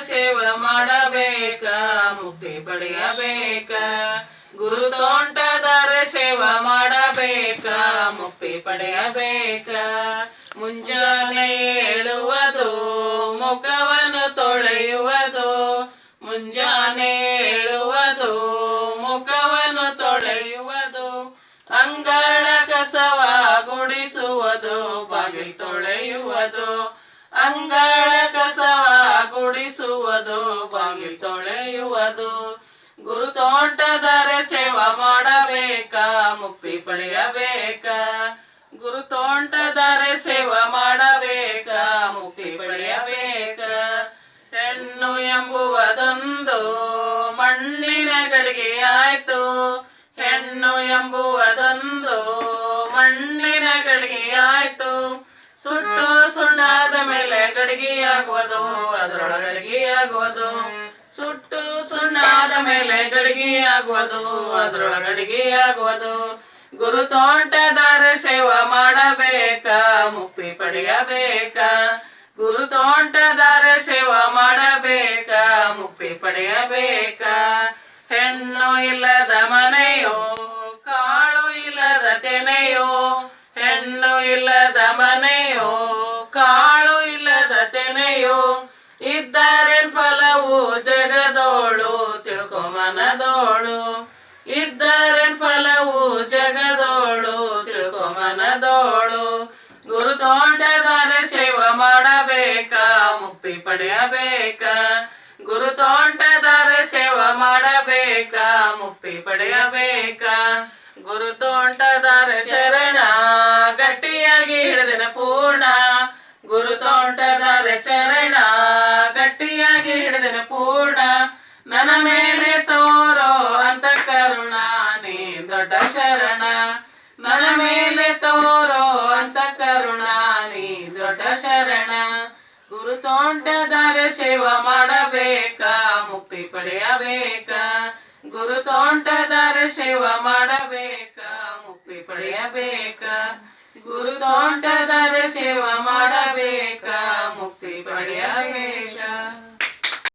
ಸೇವೆ ಮಾಡಬೇಕ, ಮುಕ್ತಿ ಪಡೆಯಬೇಕ. ಗುರು ತೋಂಟದರ ಸೇವೆ ಮಾಡಬೇಕ, ಮುಕ್ತಿ ಪಡೆಯಬೇಕ. ಮುಂಜಾನೆ ಏಳುವುದು, ಮುಖವನ್ನು ತೊಳೆಯುವುದು. ಮುಂಜಾನೆ ಏಳುವುದು, ಮುಖವನ್ನು ತೊಳೆಯುವುದು. ಅಂಗಳ ಕಸವ ಗುಡಿಸುವುದು, ಬಾಗಿಲು ತೊಳೆಯುವುದು. ಅಂಗಳ ಕಸವ ಗುಡಿಸುವುದು ಬಾಗಿಲು ತೊಳೆಯುವುದು. ಗುರು ತೋಂಟದರೆ ಸೇವಾ ಮಾಡಬೇಕ, ಮುಕ್ತಿ ಪಡೆಯಬೇಕ. ಗುರು ತೋಂಟದರೆ ಸೇವಾ ಮಾಡಬೇಕ, ಮುಕ್ತಿ ಪಡೆಯಬೇಕ. ಹೆಣ್ಣು ಎಂಬುವುದೊಂದು ಮಣ್ಣಿನ ಗಳಿಗೆ ಆಯ್ತು ಹೆಣ್ಣು ಎಂಬುವುದೊಂದು ಮಣ್ಣಿನ ಗಳಿಗೆ ಆಯ್ತು ಸುಟ್ಟು ಗಡಿಗೆಯಾಗುವುದು, ಅದರೊಳಗಡಿಗೆಯಾಗುವುದು. ಸುಟ್ಟು ಸುಣ್ಣಾದ ಮೇಲೆ ಗಡಿಗೆಯಾಗುವುದು, ಅದರೊಳಗಡಿಗೆಯಾಗುವುದು. ಗುರು ತೋಂಟದಾರ ಸೇವಾ ಮಾಡಬೇಕ, ಮುಕ್ತಿ ಪಡೆಯಬೇಕ. ಗುರು ತೋಂಟದಾರ ಸೇವಾ ಮಾಡಬೇಕ, ಮುಕ್ತಿ ಪಡೆಯಬೇಕ. ಹೆಣ್ಣು ಇಲ್ಲದ ಮನೆಯೋ, ಕಾಳು ಇಲ್ಲದ ತೆನೆಯೋ, ಹೆಣ್ಣು ಇಲ್ಲದ ಇದ್ದರೇನ್ ಫಲವು ಜಗದೋಳು, ತಿಳ್ಕೊ ಮನದೋಳು. ಇದ್ದರೇನ್ ಫಲವು ಜಗದೋಳು, ತಿಳ್ಕೊ ಮನದೋಳು. ಗುರು ತೋಂಟದಾರ ಸೇವ ಮಾಡಬೇಕ, ಮುಕ್ತಿ ಪಡೆಯಬೇಕ. ಗುರು ತೋಂಟದಾರ ಸೇವ ಮಾಡಬೇಕ, ಮುಕ್ತಿ ಪಡೆಯಬೇಕ. ಗುರು ತೋಂಟದಾರ ಚರಣ ಗಟ್ಟಿಯಾಗಿ ಹಿಡಿದಿನ ಪೂರ್ಣ. ಗುರು ತೋಂಟದಾರ ಚರಣ ಗುರು ತೋಂಟದಾರ ಸೇವಾ ಮಾಡಬೇಕ, ಮುಕ್ತಿ ಪಡೆಯಬೇಕ. ಗುರು ತೋಂಟದಾರ ಸೇವಾ ಮಾಡಬೇಕ, ಮುಕ್ತಿ ಪಡೆಯಬೇಕ. ಗುರು ತೋಂಟದಾರ ಸೇವಾ